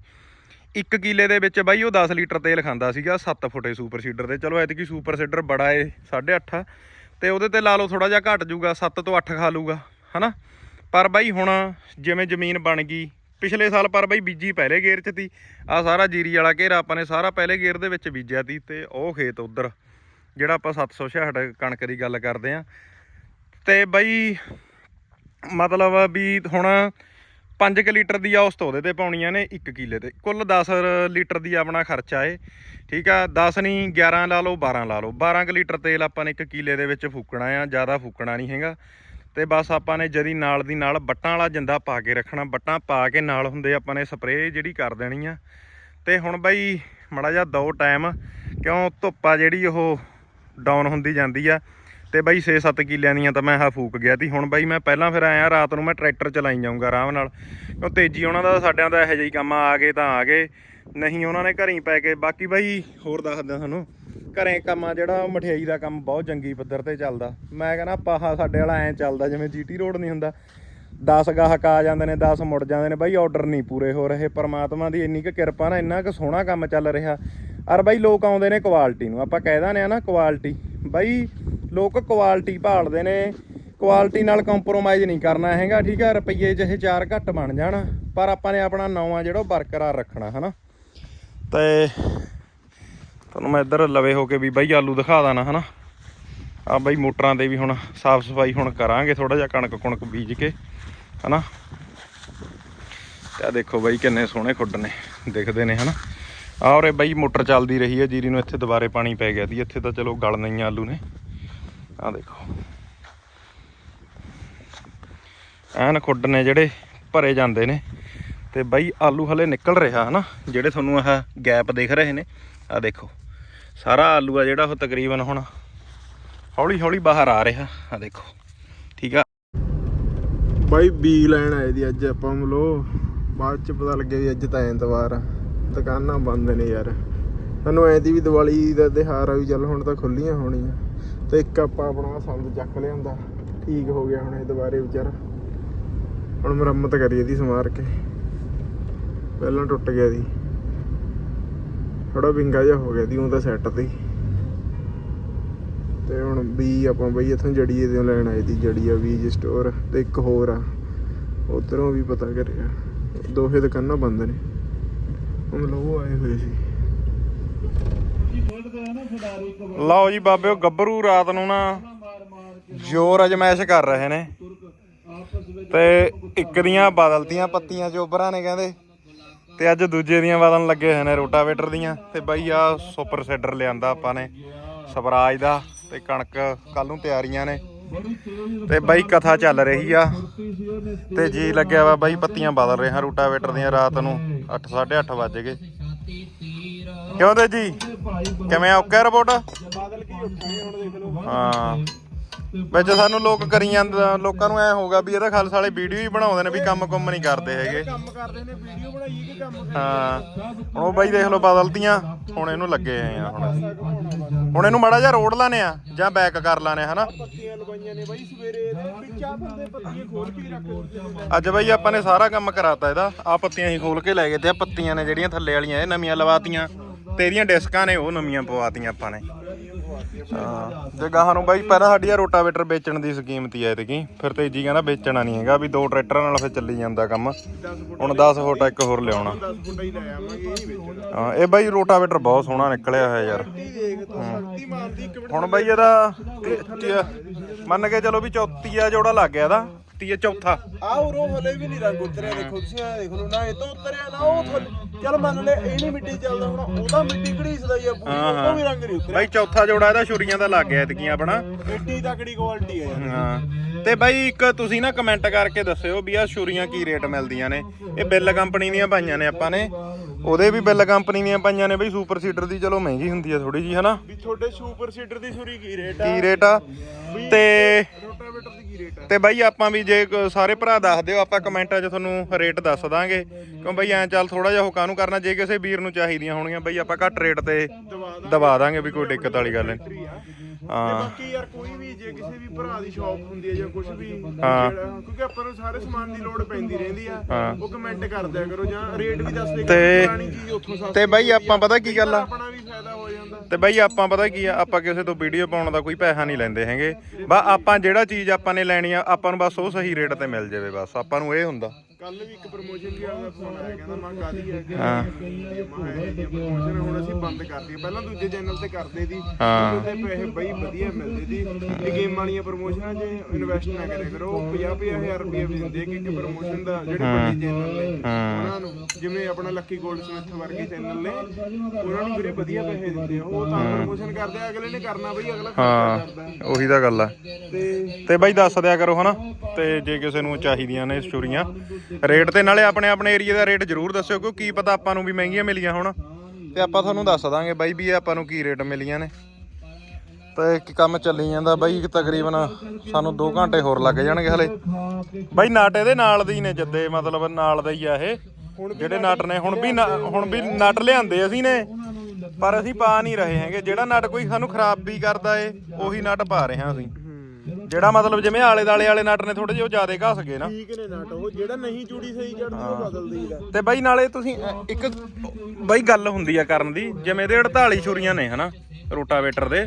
1 ਕਿੱਲੇ ਦੇ ਵਿੱਚ ਬਾਈ ਉਹ 10 ਲੀਟਰ ਤੇਲ ਖਾਂਦਾ ਸੀਗਾ 7 ਫੁੱਟੇ ਸੁਪਰ ਸੀਡਰ ਤੇ ਚਲੋ ਐਤਕੀ ਸੁਪਰ ਸੀਡਰ ਬੜਾ ਏ 8.5 ਤੇ ਉਹਦੇ ਤੇ ਲਾ ਲਓ ਥੋੜਾ ਜਿਹਾ ਘਟ ਜੂਗਾ 7 ਤੋਂ 8 ਖਾ ਲੂਗਾ, ਹਨਾ? ਪਰ ਬਾਈ ਹੁਣ ਜਿਵੇਂ ਜ਼ਮੀਨ ਬਣ ਗਈ, ਪਿਛਲੇ ਸਾਲ ਪਰ ਬਾਈ ਬੀਜੀ ਪਹਿਲੇ ਗੇਅਰ 'ਚ ਤੀ। ਆ ਸਾਰਾ ਜੀਰੀ ਵਾਲਾ ਘੇਰਾ ਆਪਾਂ ਨੇ ਸਾਰਾ ਪਹਿਲੇ ਗੇਅਰ ਦੇ ਵਿੱਚ ਬੀਜਿਆ ਤੀ ਤੇ ਉਹ ਖੇਤ ਉਧਰ, ਜਿਹੜਾ ਆਪਾਂ 766 ਕਣਕ ਦੀ ਗੱਲ ਕਰਦੇ ਆ। ਤੇ ਬਾਈ ਮਤਲਬ ਵੀ ਹੁਣ 5 ਲੀਟਰ ਦੀ ਆ, ਉਸ ਤੋਂ ਉਹਦੇ ਤੇ ਪਾਉਣੀਆਂ ਨੇ 1 ਕਿਲੇ ਤੇ। ਕੁੱਲ 10 ਲੀਟਰ ਦੀ ਆਪਣਾ ਖਰਚਾ ਏ, ਠੀਕ ਆ? 10 ਨਹੀਂ 11 ਲਾ ਲਓ 12 ਲਾ ਲਓ। 12 ਕੁ ਲੀਟਰ ਤੇਲ ਆਪਾਂ ਨੇ 1 ਕਿਲੇ ਦੇ ਵਿੱਚ ਫੂਕਣਾ ਆ, ਜ਼ਿਆਦਾ ਫੂਕਣਾ ਨਹੀਂ ਹੈਗਾ। ਤੇ ਬਸ ਆਪਾਂ ਨੇ ਜਦੀ ਨਾਲ ਦੀ ਨਾਲ ਬੱਟਾਂ ਵਾਲਾ ਜਿੰਦਾ ਪਾ ਕੇ ਰੱਖਣਾ। ਬੱਟਾਂ ਪਾ ਕੇ ਨਾਲ ਹੁੰਦੇ ਆਪਾਂ ਨੇ ਸਪਰੇਅ ਜਿਹੜੀ ਕਰ ਦੇਣੀ ਆ। ਤੇ ਹੁਣ ਬਾਈ ਮੜਾ ਜਿਹਾ ਦੋ ਟਾਈਮ ਕਿਉਂ ਧੁੱਪਾ ਜਿਹੜੀ ਉਹ ਡਾਊਨ ਹੁੰਦੀ ਜਾਂਦੀ ਆ। ਤੇ ਬਾਈ 6-7 ਕਿੱਲਿਆਂ ਦੀਆਂ ਤਾਂ ਮੈਂ ਹਾ ਫੂਕ ਗਿਆ ਸੀ ਹੁਣ ਬਾਈ ਮੈਂ ਪਹਿਲਾਂ ਫਿਰ ਆਇਆ, ਰਾਤ ਨੂੰ ਮੈਂ ਟਰੈਕਟਰ ਚਲਾਈ ਜਾਊਂਗਾ ਆਰਾਮ ਨਾਲ। ਉਹ ਤੇਜ਼ੀ ਉਹਨਾਂ ਦਾ, ਸਾਡਿਆਂ ਦਾ ਇਹੋ ਜਿਹੀ ਕੰਮ ਆ ਗਏ ਤਾਂ ਆ ਗਏ। ਨਹੀਂ, ਉਹਨਾਂ ਨੇ ਘਰੀ ਪੈ ਕੇ। ਬਾਕੀ ਬਾਈ ਹੋਰ ਦੱਸਦਾ ਤੁਹਾਨੂੰ। ਘਰੇ ਕੰਮ ਆ ਜਿਹੜਾ, ਉਹ ਮਠਿਆਈ ਦਾ ਕੰਮ ਬਹੁਤ ਚੰਗੀ ਪੱਧਰ ਤੇ ਚੱਲਦਾ। ਮੈਂ ਕਹਿੰਦਾ ਪਾਹਾ ਸਾਡੇ ਵਾਲਾ ਐ ਚੱਲਦਾ, ਜਿਵੇਂ ਜੀਟੀ ਰੋਡ ਨਹੀਂ ਹੁੰਦਾ। 10 ਗਾਹਕ ਆ ਜਾਂਦੇ ਨੇ 10 ਮੁੜ ਜਾਂਦੇ ਨੇ। ਬਾਈ ਆਰਡਰ ਨਹੀਂ ਪੂਰੇ ਹੋ ਰਹੇ। ਪਰਮਾਤਮਾ ਦੀ ਇੰਨੀ ਕੁ ਕਿਰਪਾ ਨਾਲ ਇੰਨਾ ਕੁ ਸੋਹਣਾ ਕੰਮ ਚੱਲ ਰਿਹਾ। ਅਰ ਬਾਈ ਲੋਕ ਆਉਂਦੇ ਨੇ ਕੁਆਲਿਟੀ ਨੂੰ। ਆਪਾਂ ਕਹਿ ਦਿੰਦੇ ਆ ਨਾ ਕੁਆਲਿਟੀ ਬਾਈ ਲੋਕ ਕੁਆਲਿਟੀ ਭਾਲਦੇ ਨੇ। ਕੁਆਲਿਟੀ ਨਾਲ ਕੰਪਰੋਮਾਈਜ਼ ਨਹੀਂ ਕਰਨਾ ਹੈਗਾ, ਠੀਕ ਆ? ਰੁਪਈਏ ਜਿਹੇ ਚਾਰ ਘੱਟ ਬਣ ਜਾਣ, ਪਰ ਆਪਾਂ ਨੇ ਆਪਣਾ ਨਵਾਂ ਜਿਹੜਾ ਉਹ ਬਰਕਰਾਰ ਰੱਖਣਾ, ਹਨਾ? ਤੇ ਤੁਹਾਨੂੰ ਮੈਂ ਇੱਧਰ ਲਵੇ ਹੋ ਕੇ ਵੀ ਬਾਈ ਆਲੂ ਦਿਖਾ ਦਾਂ ਨਾ, ਹਨਾ? ਆ ਬਾਈ ਮੋਟਰਾਂ 'ਤੇ ਵੀ ਹੁਣ ਸਾਫ਼ ਸਫ਼ਾਈ ਹੁਣ ਕਰਾਂਗੇ ਥੋੜਾ ਜਿਹਾ ਕਣਕ ਕੁਣਕ ਬੀਜ ਕੇ, ਹਨਾ? ਤੇ ਆ ਦੇਖੋ ਬਾਈ ਕਿੰਨੇ ਸੋਹਣੇ ਖੁੱਡ ਨੇ, ਦਿਖਦੇ ਨੇ, ਹਨਾ? ਆ ਉਰੇ ਬਾਈ ਮੋਟਰ ਚੱਲਦੀ ਰਹੀ ਹੈ ਜੀਰੀ ਨੂੰ, ਇੱਥੇ ਦੁਬਾਰੇ ਪਾਣੀ ਪੈ ਗਿਆ ਸੀ, ਇੱਥੇ ਤਾਂ ਚਲੋ ਗਲ ਨਹੀਂ ਆਲੂ ਨੇ। ਆ ਦੇਖੋ। ਐਨ ਖੁੱਡ ਨੇ ਜਿਹੜੇ ਭਰੇ ਜਾਂਦੇ ਨੇ। ਤੇ ਬਾਈ ਆਲੂ ਹਲੇ ਨਿਕਲ ਰਿਹਾ ਹਨਾ, ਜਿਹੜੇ ਤੁਹਾਨੂੰ ਆਹ ਗੈਪ ਦਿਖ ਰਹੇ ਨੇ। ਆ ਦੇਖੋ, ਸਾਰਾ ਆਲੂ ਆ ਜਿਹੜਾ ਉਹ ਤਕਰੀਬਨ ਹੁਣ ਹੌਲੀ ਹੌਲੀ ਬਾਹਰ ਆ ਰਿਹਾ। ਆ ਦੇਖੋ, ਠੀਕ ਆ? ਬਾਈ ਬੀ ਲੈਣ ਆਏ ਦੀ ਅੱਜ ਆਪਾਂ ਮਲੋ। ਬਾਅਦ ਚ ਪਤਾ ਲੱਗਿਆ ਵੀ ਅੱਜ ਤਾਂ ਐਤਵਾਰ ਆ। ਦੁਕਾਨਾਂ ਬੰਦ ਨੇ ਯਾਰ। ਸਾਨੂੰ ਐਂ ਦੀ ਵੀ ਦੀਵਾਲੀ ਦਾ ਤਿਉਹਾਰ ਆ ਵੀ ਚੱਲ ਹੁਣ ਤਾਂ ਖੁੱਲੀਆਂ ਹੋਣੀਆਂ। ਤੇ ਇੱਕ ਆਪਾਂ ਆਪਣਾ ਸੰਦ ਚੱਕ ਲਿਆਂਦਾ। ਠੀਕ ਹੋ ਗਿਆ ਹੁਣ ਇਹ ਦੁਬਾਰੇ ਵਿਚਾਰਾ। ਹੁਣ ਮੁਰੰਮਤ ਕਰੀ ਇਹਦੀ ਸਮਾਰ ਕੇ। ਪਹਿਲਾਂ ਟੁੱਟ ਗਿਆ ਦੀ ਥੋੜਾ ਵਿੰਗਾ ਜਿਹਾ ਹੋ ਗਿਆ ਦੀ ਉਹ ਤਾਂ ਸੈੱਟ ਤੇ ਤੇ ਹੁਣ ਵੀ ਆਪਾਂ ਬਈ ਇਥੋਂ ਜੜੀਏ ਦੇ ਲੈਣ ਆਏ ਦੀ ਜੜੀਆ ਬੀਜ ਸਟੋਰ ਤੇ ਇੱਕ ਹੋਰ ਆ। ਉਧਰੋਂ ਵੀ ਪਤਾ ਕਰਿਆ। ਦੋਹੇ ਦੁਕਾਨਾਂ ਬੰਦ ਨੇ। ਹੁਣ ਮਤਲਬ ਆਏ ਹੋਏ ਸੀ। ਲਓ ਜੀ ਬਾਬਿਓ, ਗੱਭਰੂ ਰਾਤ ਨੂੰ ਨਾ ਜੋਰ ਅਜਮੈਸ਼ ਕਰ ਰਹੇ ਨੇ। ਤੇ ਇੱਕ ਦੀਆਂ ਬਦਲਤੀਆਂ ਪੱਤੀਆਂ ਚੋਬਰਾਂ ਨੇ ਕਹਿੰਦੇ, ਤੇ ਅੱਜ ਦੂਜੇ ਦੀਆਂ ਬਦਲਣ ਲੱਗੇ ਹੋਏ ਨੇ ਰੋਟਾਵੇਟਰ ਦੀਆਂ। ਤੇ ਬਾਈ ਆ ਸੁਪਰ ਸੀਡਰ ਲਿਆਂਦਾ ਆਪਾਂ ਨੇ, ਸਵਰਾਜ ਦਾ, ਤੇ ਕਣਕ ਕੱਲ ਨੂੰ ਤਿਆਰੀਆਂ ਨੇ। ਤੇ ਬਾਈ ਕਥਾ ਚੱਲ ਰਹੀ ਆ, ਤੇ ਜੀ ਲੱਗਿਆ ਵਾ ਬਾਈ ਪੱਤੀਆਂ ਬਦਲ ਰਹੇ ਹਾਂ ਰੋਟਾਵੇਟਰ ਦੀਆਂ ਰਾਤ ਨੂੰ 8 8:30 ਵੱਜ ਗਏ। ਕਿਉਂ ਤੇ ਜੀ? ਕਿਵੇਂ ਆ? ਓਕੇ ਰਿਪੋਰਟ ਬਾਦਲ ਕੀ ਉੱਠਾਂਗੇ ਹੁਣ ਦੇਖ ਲਓ ਹਾਂ। ਵਿੱਚ ਸਾਨੂੰ ਲੋਕ ਕਰੀ ਜਾਂਦੇ ਲੋਕਾਂ ਨੂੰ ਐ ਹੋਗਾ ਵੀ ਇਹਦਾ ਖਾਲਸਾ ਵਾਲੇ ਵੀਡੀਓ ਹੀ ਬਣਾਉਂਦੇ ਨੇ ਵੀ ਕੰਮ ਕੁੰਮ ਨਹੀਂ ਕਰਦੇ ਹੈਗੇ। ਕੰਮ ਕਰਦੇ ਨੇ ਵੀਡੀਓ ਬਣਾਈਏ ਕਿ ਕੰਮ ਹਾਂ। ਹੁਣ ਉਹ ਬਾਈ ਦੇਖ ਲਓ ਬਦਲਤੀਆਂ। ਹੁਣ ਇਹਨੂੰ ਲੱਗੇ ਹੋਏ ਆ ਹੁਣ। ਹੁਣ ਇਹਨੂੰ ਮਾੜਾ ਜਿਹਾ ਰੋਡ ਲਾਣੇ ਆ ਜਾਂ ਬੈਕ ਕਰ ਲਾਣੇ ਹਨਾ? ਪੱਤੀਆਂ ਲਵਾਈਆਂ ਨੇ ਬਾਈ ਸਵੇਰੇ ਵਿੱਚਾ ਬੰਦੇ ਪੱਤੀਆਂ ਖੋਲ ਕੇ ਰੱਖ ਅੱਜ ਬਾਈ ਆਪਾਂ ਨੇ ਸਾਰਾ ਕੰਮ ਕਰਾਤਾ ਇਹਦਾ। ਆ ਪੱਤੀਆਂ ਹੀ ਖੋਲ ਕੇ ਲੈ ਗਏ ਤੇ ਆ ਪੱਤੀਆਂ ਨੇ ਜਿਹੜੀਆਂ ਥੱਲੇ ਵਾਲੀਆਂ, ਇਹ ਨਵੀਆਂ ਲਵਾਤੀਆਂ। ਤੇ ਡਿਸਕਾਂ ਨੇ, ਉਹ ਨਵੀਆਂ ਪਵਾਤੀਆਂ ਆਪਾਂ ਨੇ। ਹਾਂ ਜੇ ਗਾਹਾਂ ਨੂੰ ਬਾਈ, ਪਹਿਲਾਂ ਸਾਡੀ ਆ ਰੋਟਾਵੇਟਰ ਵੇਚਣ ਦੀ ਸਕੀਮ ਤੀ ਆਏ ਤੇ ਫਿਰ ਤੇਜੀ ਕਹਿੰਦਾ ਵੇਚਣਾ ਨਹੀਂ ਹੈਗਾ, ਵੀ ਦੋ ਟਰੈਕਟਰਾਂ ਨਾਲ ਫਿਰ ਚੱਲੀ ਜਾਂਦਾ ਕੰਮ। ਹੁਣ 10 ਫੁੱਟ ਇੱਕ ਹੋਰ ਲਿਆਉਣਾ। ਹਾਂ, ਇਹ ਬਾਈ ਰੋਟਾਵੇਟਰ ਬਹੁਤ ਸੋਹਣਾ ਨਿਕਲਿਆ ਹੋਇਆ ਯਾਰ। ਹੁਣ ਬਾਈ ਇਹਦਾ ਮੰਨ ਕੇ ਚਲੋ ਵੀ ਚੌਥੀਆ ਜੋੜਾ ਲੱਗ ਗਿਆ ਇਹਦਾ। ਤੀਆ ਚੌਥਾ। ਆ ਉਰੋਂ ਹਲੇ ਵੀ ਨਹੀਂ ਰੰਗ ਉਤਰਿਆ ਦੇਖੋ ਤੁਸੀਂ ਆ ਦੇਖ ਲਓ ਨਾ ਇਹ ਤੋਂ ਉਤਰਿਆ ਨਾ ਉਹ ਥੱਲੇ ਚੱਲ ਮੰਨ ਲੈ ਇਹ ਨਹੀਂ ਮਿੱਟੀ ਚੱਲਦਾ ਹੁਣ ਉਹਦਾ ਮਿੱਟੀ ਘੜੀਸਦਾ ਹੀ ਆ ਪੂਰੀ ਹਾਂ, ਉਹ ਵੀ ਰੰਗ ਨਹੀਂ ਉਤਰਿਆ। ਬਾਈ ਚੌਥਾ ਜੋੜਾ ਇਹਦਾ ਛੁਰੀਆਂ ਦਾ ਲੱਗ ਗਿਆ ਇਤਕੀਆਂ ਆਪਣਾ। ਮਿੱਟੀ ਤਕੜੀ ਕੁਆਲਿਟੀ ਹੈ ਯਾਰ। ਹਾਂ। ਤੇ ਬਾਈ ਇੱਕ ਤੁਸੀਂ ਨਾ ਕਮੈਂਟ ਕਰਕੇ ਦੱਸਿਓ ਵੀ ਆ ਛੁਰੀਆਂ ਕੀ ਰੇਟ ਮਿਲਦੀਆਂ ਨੇ। ਇਹ ਬਿੱਲ ਕੰਪਨੀ ਦੀਆਂ ਪਾਈਆਂ ਨੇ ਆਪਾਂ ਨੇ। ਉਹਦੇ ਵੀ ਬਿੱਲ ਕੰਪਨੀ ਦੀਆਂ ਪਾਈਆਂ ਨੇ ਬਈ ਸੁਪਰ ਸੀਡਰ ਦੀ ਚਲੋ ਮਹਿੰਗੀ ਹੁੰਦੀ ਆ ਥੋੜੀ ਜੀ ਹਨਾ? ਵੀ ਤੁਹਾਡੇ ਸੁਪਰ ਸੀਡਰ ਦੀ ਛੁਰੀ ਕੀ ਰੇਟ ਆ? ਕੀ ਰੇਟ ਆ? ਤੇ ਰੇਟ ਆ। ਤੇ ਬਾਈ ਆਪਾਂ ਵੀ ਜੇ ਕ- ਸਾਰੇ ਭਰਾ ਦੱਸ ਦਿਓ ਆਪਾਂ ਕਮੈਂਟਾਂ 'ਚ ਤੁਹਾਨੂੰ ਰੇਟ ਦੱਸ ਦਾਂਗੇ। ਕਿਉਂ ਬਾਈ ਐਂ ਚੱਲ ਥੋੜਾ ਜਿਹਾ ਉਹ ਕਾਹਨੂੰ ਕਰਨਾ ਜੇ ਕਿਸੇ ਵੀਰ ਨੂੰ ਚਾਹੀਦੀਆਂ ਹੋਣਗੀਆਂ ਬਾਈ ਆਪਾਂ ਘੱਟ ਰੇਟ ਤੇ ਦਵਾ ਦਾਂਗੇ। ਵੀ ਕੋਈ ਦਿੱਕਤ ਵਾਲੀ ਗੱਲ ਨਹੀਂ ਆ। ਤੇ ਹਾਂ। ਬਾਕੀ ਯਾਰ ਕੋਈ ਵੀ ਜੇ ਕਿਸੇ ਵੀ ਭਰਾ ਦੀ ਸ਼ਾਪ ਹੁੰਦੀ ਹੈ ਜਾਂ ਕੁਝ ਵੀ ਹਾਂ। ਜਿਹੜਾ ਕਿਉਂਕਿ ਆਪਾਂ ਨੂੰ ਸਾਰੇ ਸਮਾਨ ਦੀ ਲੋੜ ਪੈਂਦੀ ਰਹਿੰਦੀ ਆ ਹਾਂ। ਉਹ ਕਮੈਂਟ ਕਰ ਦਿਆ ਕਰੋ ਜਾਂ ਰੇਟ ਵੀ ਦੱਸ ਦੇ ਤੇ- ਪੁਰਾਣੀ ਚੀਜ਼ ਉੱਥੋਂ ਸਸਤੀ ਤੇ ਬਾਈ ਆਪਾਂ ਪਤਾ ਕੀ ਗੱਲ ਆ? ਆਪਣਾ ਵੀ ਫਾਇਦਾ ਹੋ ਜਾਂਦਾ। ਤੇ ਬਾਈ ਆਪਾਂ ਪਤਾ ਕੀ ਆ, ਆਪਾਂ ਕਿਸੇ ਤੋਂ ਵੀਡੀਓ ਪਾਉਣ ਦਾ ਕੋਈ ਪੈਸਾ ਨਹੀਂ ਲੈਂਦੇ ਹੈਗੇ। ਬਸ ਆਪਾਂ ਜਿਹੜਾ ਚੀਜ਼ ਆਪਾਂ ਨੇ ਲੈਣੀ ਆ, ਆਪਾਂ ਨੂੰ ਬਸ ਉਹ ਸਹੀ ਰੇਟ ਤੇ ਮਿਲ ਜਾਵੇ ਬਸ, ਆਪਾਂ ਨੂੰ ਇਹ ਹੁੰਦਾ। ਕੱਲ ਵੀ ਇੱਕ ਪ੍ਰਮੋਸ਼ਨ ਦੀ ਵਾਲਾ ਫੋਨ ਆਇਆ ਕਹਿੰਦਾ ਮਾਂ ਕਾਦੀ ਹੈ? ਹਾਂ। ਮਾਂ ਇਹ ਪ੍ਰਮੋਸ਼ਨ ਹੁਣ ਅਸੀਂ ਬੰਦ ਕਰਤੀ। ਪਹਿਲਾਂ ਦੂਜੇ ਚੈਨਲ ਤੇ ਕਰਦੇ ਸੀ। ਹਾਂ। ਉਹਦੇ ਪੈਸੇ ਬਈ ਵਧੀਆ ਮਿਲਦੇ ਸੀ। ਇਹ ਗੇਮ ਵਾਲੀਆਂ ਪ੍ਰਮੋਸ਼ਨਾਂ 'ਚ ਇਨਵੈਸਟ ਨਾ ਕਰਿਆ ਕਰੋ। 50 ਹਜ਼ਾਰ ਰੁਪਏ ਵੀ ਦਿੰਦੇ ਕਿ ਇੱਕ ਪ੍ਰਮੋਸ਼ਨ ਦਾ ਜਿਹੜੇ ਵੱਡੇ ਚੈਨਲ ਨੇ। ਉਹਨਾਂ ਨੂੰ ਜਿਵੇਂ ਆਪਣਾ ਲੱਕੀ ਗੋਲਡ ਸਮਿਥ ਵਰਗੇ ਚੈਨਲ ਨੇ ਉਹਨਾਂ ਨੂੰ ਵੀਰੇ ਵਧੀਆ ਪੈਸੇ ਦਿੰਦੇ ਆ। ਉਹ ਤਾਂ ਪ੍ਰਮੋਸ਼ਨ ਕਰਦੇ ਆ ਅਗਲੇ ਨੇ ਕਰਨਾ ਬਈ ਅਗਲਾ ਕਰਦਾ ਉਹੀ ਤਾਂ ਗੱਲ ਆ। ਤੇ ਤੇ ਬਾਈ ਦੱਸ ਦਿਆ ਕਰੋ ਹਨਾ। ਤੇ ਜੇ ਕਿਸੇ ਨੂੰ ਚਾਹੀਦੀਆਂ ਨੇ ਛੁਰੀਆਂ ਰੇਟ ਤੇ ਨਾਲੇ ਆਪਣੇ ਆਪਣੇ ਏਰੀਆ ਦਾ ਰੇਟ ਜ਼ਰੂਰ ਦੱਸਿਓ ਕਿਉਂਕਿ ਕੀ ਪਤਾ ਆਪਾਂ ਨੂੰ ਵੀ ਮਹਿੰਗੀਆਂ ਮਿਲੀਆਂ ਹੁਣ। ਤੇ ਆਪਾਂ ਤੁਹਾਨੂੰ ਦੱਸ ਦਾਂਗੇ ਬਾਈ ਵੀ ਇਹ ਆਪਾਂ ਨੂੰ ਕੀ ਰੇਟ ਮਿਲੀਆਂ ਨੇ। ਤੇ ਇੱਕ ਕੰਮ ਚੱਲੀ ਜਾਂਦਾ ਬਾਈ ਤਕਰੀਬਨ ਸਾਨੂੰ 2 ਘੰਟੇ ਹੋਰ ਲੱਗ ਜਾਣਗੇ ਹਲੇ। ਬਾਈ ਨਾਟ ਇਹਦੇ ਨਾਲ ਦੇ ਹੀ ਨੇ ਜੱਦੇ ਮਤਲਬ ਨਾਲ ਦਾ ਹੀ ਆ ਇਹ। ਜਿਹੜੇ ਨਟ ਨੇ ਹੁਣ ਵੀ ਹੁਣ ਵੀ ਨਟ ਲਿਆਂਦੇ ਅਸੀਂ ਨੇ। ਪਰ ਅਸੀਂ ਪਾ ਨਹੀਂ ਰਹੇ ਹੈਗੇ। ਜਿਹੜਾ ਨਟ ਕੋਈ ਸਾਨੂੰ ਖਰਾਬ ਵੀ ਕਰਦਾ ਏ ਉਹੀ ਨਟ ਪਾ ਰਹੇ ਹਾਂ ਅਸੀਂ। ਜਿਹੜਾ ਮਤਲਬ ਜਿਵੇਂ ਆਲੇ ਦਾਲੇ ਵਾਲੇ ਨਟ ਨੇ ਥੋੜੇ ਜਿਹਾ ਜ਼ਿਆਦਾ ਘਸ ਗਏ ਨਾ। ਠੀਕ ਨੇ ਨਾਟ ਉਹ ਜਿਹੜਾ ਨਹੀਂ ਜੁੜੀ ਸਹੀ ਚੜਦੀ ਉਹ ਬਦਲ ਦਈਦਾ ਤੇ ਬਾਈ ਨਾਲੇ ਤੁਸੀਂ ਅ, ਇੱਕ ਬਾਈ ਗੱਲ ਹੁੰਦੀ ਆ ਕਰਨ ਦੀ ਜਿਵੇਂ ਇਹਦੇ 48 ਛੁਰੀਆਂ ਨੇ ਹਨਾ ਰੋਟਾਵੇਟਰ ਦੇ।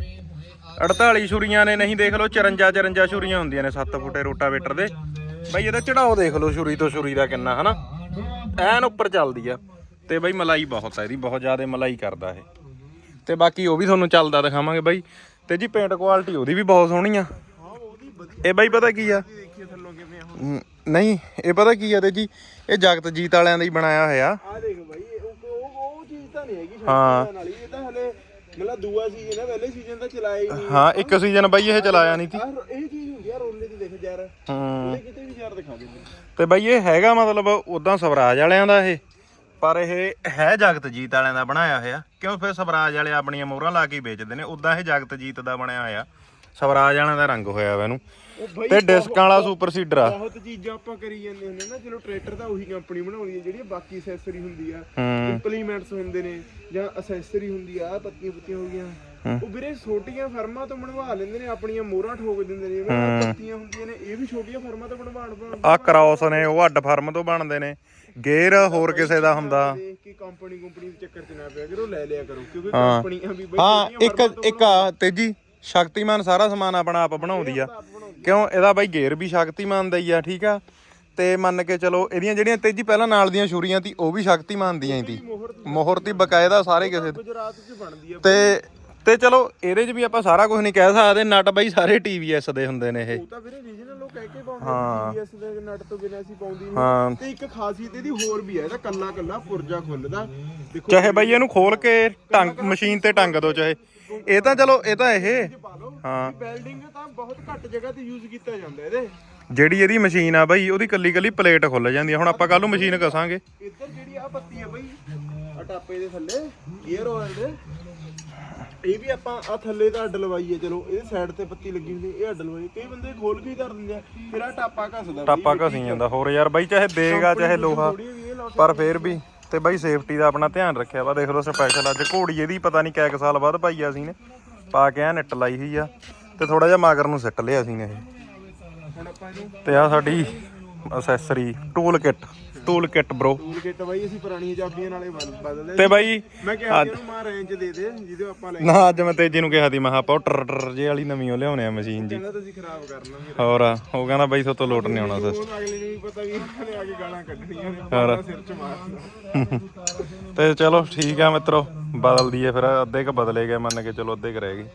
48 ਛੁਰੀਆਂ ਨੇ ਨਹੀਂ ਦੇਖ ਲਓ 54 54 ਛੁਰੀਆਂ ਹੁੰਦੀਆਂ ਨੇ 7 ਫੁੱਟੇ ਰੋਟਾਵੇਟਰ ਦੇ। ਬਾਈ ਇਹਦਾ ਚੜਾਓ ਦੇਖ ਲਓ ਛੁਰੀ ਤੋਂ ਛੁਰੀ ਦਾ ਕਿੰਨਾ ਹਨਾ। ਐਨ ਉੱਪਰ ਚੱਲਦੀ ਆ। ਤੇ ਬਾਈ ਮਲਾਈ ਬਹੁਤ ਆ ਇਹਦੀ ਬਹੁਤ ਜ਼ਿਆਦਾ ਮਲਾਈ ਕਰਦਾ ਇਹ। ਤੇ ਬਾਕੀ ਉਹ ਵੀ ਤੁਹਾਨੂੰ ਚੱਲਦਾ ਦਿਖਾਵਾਂਗੇ ਬਾਈ। ਤੇ ਜੀ ਪੇਂਟ ਕੁਆਲਿਟੀ ਉਹਦੀ ਵੀ ਬਹੁਤ ਸੋਹਣੀ ਆ। ਇਹ ਬਾਈ ਪਤਾ ਕੀ ਆ? ਦੇਖੀਏ ਥੱਲੋਂ ਕਿਵੇਂ ਆ ਨ- ਨਹੀਂ ਇਹ ਪਤਾ ਕੀ ਆ ਤੇ ਜੀ? ਇਹ ਜਗਤਜੀਤ ਵਾਲਿਆਂ ਦਾ ਹੀ ਬਣਾਇਆ ਹੋਇਆ। ਆ ਦੇਖ ਬਾਈ ਇਹ ਉਹ ਉਹ ਉਹ ਚੀਜ਼ ਤਾਂ ਨਹੀਂ ਹੈਗੀ ਹਾਂ। ਸ਼ਾਂਤੀ ਨਾਲ ਹੀ ਇਹ ਤਾਂ ਹਲੇ ਮਤਲਬ ਦੂਆ ਸੀਜ਼ਨ ਹੈ ਪਹਿਲੇ ਸੀਜ਼ਨ ਤਾਂ ਚਲਾਇਆ ਹੀ ਨਹੀਂ। ਹਾਂ ਇੱਕ ਸੀਜ਼ਨ ਬਾਈ ਇਹ ਚਲਾਇਆ ਨਹੀਂ ਸੀ। ਆਹ ਇਹ ਚੀਜ਼ ਹੁੰਦੀ ਆ ਰੋਲੇ ਦੀ ਦੇਖ ਯਾਰ। ਹੂੰ। ਉਹਦੇ ਕਿਤੇ ਵੀ ਯਾਰ ਦਿਖਾ ਦੇ ਮੈਨੂੰ। ਤੇ ਬਾਈ ਇਹ ਹੈਗਾ ਮਤਲਬ ਉਦਾਂ ਸਵਰਾਜ ਵਾਲਿਆਂ ਦਾ ਇਹ ਪਰ ਇਹ ਹੈ ਜਗਤਜੀਤ ਵਾਲਿਆਂ ਦਾ ਬਣਾਇਆ ਹੋਇਆ। ਕਿਉਂ? ਫਿਰ ਸਵਰਾਜ ਵਾਲੇ ਆਪਣੀਆਂ ਮੋਹਰਾਂ ਲਾ ਕੇ ਹੀ ਵੇਚਦੇ ਨੇ। ਉਦਾਂ ਇਹ ਜਗਤਜੀਤ ਦਾ ਬਣਿਆ ਹੋਇਆ। ਸਵਰਾਜ ਵਾਲਿਆਂ ਦਾ ਰੰਗ ਹੋਇਆ ਵਾ ਇਹਨੂੰ। ਤੇ ਡਿਸਕਾਂ ਵਾਲਾ ਸੁਪਰ ਸੀਡਰ ਆ। ਬਹੁਤ ਚੀਜ਼ਾਂ ਆਪਾਂ ਕਰੀ ਜਾਂਦੇ ਹੁੰਦੇ ਨਾ ਚਲੋ ਟਰੈਕਟਰ ਤਾਂ ਉਹੀ ਕੰਪਨੀ ਬਣਾਉਂਦੀ ਹੈ ਜਿਹੜੀ ਬਾਕੀ ਐਕਸੈਸਰੀ ਹੁੰਦੀ ਆ। ਇੰਪਲੀਮੈਂਟਸ ਹੁੰਦੇ ਨੇ ਜਾਂ ਅਸੈਸਰੀ ਹੁੰਦੀ ਆ ਪੱਤੀਆਂ ਪੁੱਤੀਆਂ ਹੋ ਗਈਆਂ। ਉਹ ਵੀਰੇ ਛੋਟੀਆਂ ਫਰਮਾਂ ਤੋਂ ਬਣਵਾ ਲੈਂਦੇ ਨੇ ਆਪਣੀਆਂ ਮੋਹਰਾਂ ਠੋਕ ਦਿੰਦੇ ਨੇ ਜਿਵੇਂ ਪੱਤੀਆਂ ਹੁੰਦੀਆਂ ਨੇ ਇਹ ਵੀ ਛੋਟੀਆਂ ਫਰਮਾਂ ਤੋਂ ਬਣਵਾਣ ਬਣਾ ਆ ਕ੍ਰਾਸ ਨੇ ਉਹ ਅੱਡ ਫਾਰਮ ਤੋਂ ਬਣਦੇ ਨੇ। ਗੇਅਰ ਹੋਰ ਕਿਸੇ ਦਾ ਹੁੰਦਾ। ਕੇ ਕੰਪਨੀ ਕੰਪਨੀ ਦੇ ਚੱਕਰ 'ਚ ਨਾ ਪਿਆ ਕਰੋ ਲੈ ਲਿਆ ਕਰੋ ਕਿਉਂਕਿ। ਕੰਪਨੀਆਂ ਵੀ ਬਈ ਹਾਂ ਇੱਕ ਇੱਕ ਤੇਜੀ। ਸ਼ਕਤੀਮਾਨ ਸਾਰਾ ਸਮਾਨ ਆਪਣਾ ਆਪ ਬਣਾਉਂਦੀ ਆ। ਕਿਉਂ? ਇਹਦਾ ਬਾਈ ਗੇਅਰ ਵੀ ਸ਼ਕਤੀਮਾਨ ਦਾ ਹੀ ਆ ਠੀਕ ਆ? ਤੇ ਮੰਨ ਕੇ ਚਲੋ ਇਹਦੀਆਂ ਜਿਹੜੀਆਂ ਤੇਜੀ ਪਹਿਲਾਂ ਨਾਲ ਦੀਆਂ ਛੁਰੀਆਂ ਤੀ ਉਹ ਵੀ ਸ਼ਕਤੀਮਾਨ ਦੀਆਂ ਹੀ ਤੀ। ਮੋਹਰ ਤੀ ਬਕਾਇਦਾ ਸਾਰੇ ਕਿਸੇ ਦੇ। ਗੁਜਰਾਤ 'ਚ ਬਣਦੀ ਆ ਤੇ ਤੇ ਚਲੋ ਇਹਦੇ 'ਚ ਵੀ ਆਪਾਂ ਸਾਰਾ ਕੁਝ ਨਹੀਂ ਕਹਿ ਸਕਦੇ ਨਟ ਬਾਈ ਸਾਰੇ TVS ਦੇ ਹੁੰਦੇ ਨੇ ਇਹ। ਉਹ ਤਾਂ ਵੀਰੇ ਰੀਜਨਲ ਲੋਕ ਕਹਿ ਕੇ ਪਾਉਂਦੇ ਨੇ TVS ਦੇ ਨਟ ਤੋਂ ਬਿਨਾਂ ਅਸੀਂ ਪਾਉਂਦੀ ਨਹੀਂ ਹਾਂ। ਤੇ ਇੱਕ ਖਾਸੀਅਤ ਇਹਦੀ ਹੋਰ ਵੀ ਹੈ ਇਹਦਾ ਕੱਲਾ ਕੱਲਾ ਪੁਰਜਾ ਖੁੱਲਦਾ। ਦੇਖੋ ਚਾਹੇ ਬਾਈ ਇਹਨੂੰ ਖੋਲ ਕੇ ਟੰਗ ਮਸ਼ੀਨ ਤੇ ਟੰਗ ਦੋ ਚਾਹੇ। ਇਹ ਤਾਂ ਚਲੋ ਇਹ ਤਾਂ ਇਹ। ਹਾਂ। ਵੈਲਡਿੰਗ ਤਾਂ ਬਹੁਤ ਘੱਟ ਜਗ੍ਹਾ ਤੇ ਯੂਜ਼ ਕੀਤਾ ਜਾਂਦਾ ਇਹਦੇ। ਜਿਹੜੀ ਇਹਦੀ ਮਸ਼ੀਨ ਆ ਬਾਈ ਉਹਦੀ ਕੱਲੀ ਕੱਲੀ ਪਲੇਟ ਖੁੱਲ ਜਾਂਦੀ ਆ। ਹੁਣ ਆਪਾਂ ਕੱਲ ਨੂੰ ਮਸ਼ੀਨ ਕਸਾਂਗੇ। ਇੱਧਰ ਜਿਹੜੀ ਆ ਪੱਤੀ ਆ ਬਈ ਆ ਟਾਪੇ ਦੇ ਥੱਲੇ ਗੇਅਰ ਆਇਲ ਦੇ। ਇਹ ਵੀ ਆਪਾਂ ਆ ਥੱਲੇ ਤਾਂ ਅੱਡ ਚਲੋ ਇਹਦੇ ਸਾਈਡ ਤੇ ਪੱਤੀ ਲੱਗੀ ਹੁੰਦੀ ਇਹ ਅੱਡ ਕਈ ਬੰਦੇ ਖੋਲ ਕੇ ਹੀ ਧਰ ਦਿੰਦੇ ਆ ਫਿਰ ਆ ਟਾਪਾ ਘਸਦਾ। ਟਾਪਾ ਘਸੀ ਜਾਂਦਾ। ਹੋਰ ਯਾਰ ਬਾਈ ਚਾਹੇ ਦੇਗਾ ਚਾਹੇ ਲੋਹਾ ਇਹ ਪਰ ਫੇਰ ਵੀ ਤੇ ਬਾਈ ਸੇਫਟੀ ਦਾ ਆਪਣਾ ਧਿਆਨ ਰੱਖਿਆ ਵਾ, ਦੇਖ ਲਓ ਸਪੈਸ਼ਲ ਅੱਜ ਘੋੜੀ ਇਹਦੀ ਪਤਾ ਨਹੀਂ ਕਿੰਨੇ ਸਾਲ ਬਾਅਦ ਪਾਈ ਆ ਅਸੀਂ ਨੇ, ਪਾ ਕੇ ਆ ਨਿੱਟ ਲਾਈ ਹੋਈ ਆ, ਤੇ ਥੋੜਾ ਜਿਹਾ ਮਾਗਰ ਨੂੰ ਸਿੱਟ ਲਿਆ ਸੀ ਨੇ ਇਹ। ਤੇ ਆ ਸਾਡੀ accessory tool kit tool kit bro tool kit ਬਾਈ ਅਸੀਂ ਪੁਰਾਣੀਆਂ ਚਾਬੀਆਂ ਨਾਲੇ ਬਦਲ- ਬਦਲਦੇ ਤੇ ਬਾਈ ਮੈਂ ਕਿਹਾ ਕਿ ਇਹਨੂੰ ਮਾਂ ਰੇਂਜ ਦੇ ਦੇ ਜਿਹਦੇ ਆਪਾਂ ਲੈ ਨਾ ਅੱਜ ਮੈਂ ਤੇਜੀ ਨੂੰ ਕਿਹਾ ਸੀ ਮੈਂ ਆਪਾਂ ਟਰ ਟਰ ਜੇ ਵਾਲੀ ਨਵੀਂ ਉਹ ਲਿਆਉਣੇ ਆ ਮਸ਼ੀਨ ਜੀ। ਕਹਿੰਦਾ ਤੁਸੀਂ ਖਰਾਬ ਕਰਨਾ ਮੇਰੇ ਹੋਰ ਉਹ ਕਹਿੰਦਾ ਬਾਈ ਸੋਤੋਂ ਲੋਟ ਨਹੀਂ ਆਉਣਾ ਸਸ ਉਹ ਅਗਲੇ ਨੂੰ ਵੀ ਪਤਾ ਵੀ ਇਹਨਾਂ ਨੇ ਆ ਕੇ ਗਾਲਾਂ ਕੱਢਣੀਆਂ ਨੇ ਪਾਣਾ ਸਿਰ ਚ ਮਾਰਨਾ। ਤੇ ਚਲੋ ਠੀਕ ਆ ਮਿੱਤਰੋ ਬਦਲ ਦਈਏ ਫਿਰ ਅੱਧੇ ਕ ਬਦਲੇ ਗਏ ਮੰਨ ਕੇ ਚਲੋ ਅੱਧੇ ਕ ਰਹਿ ਗਏ।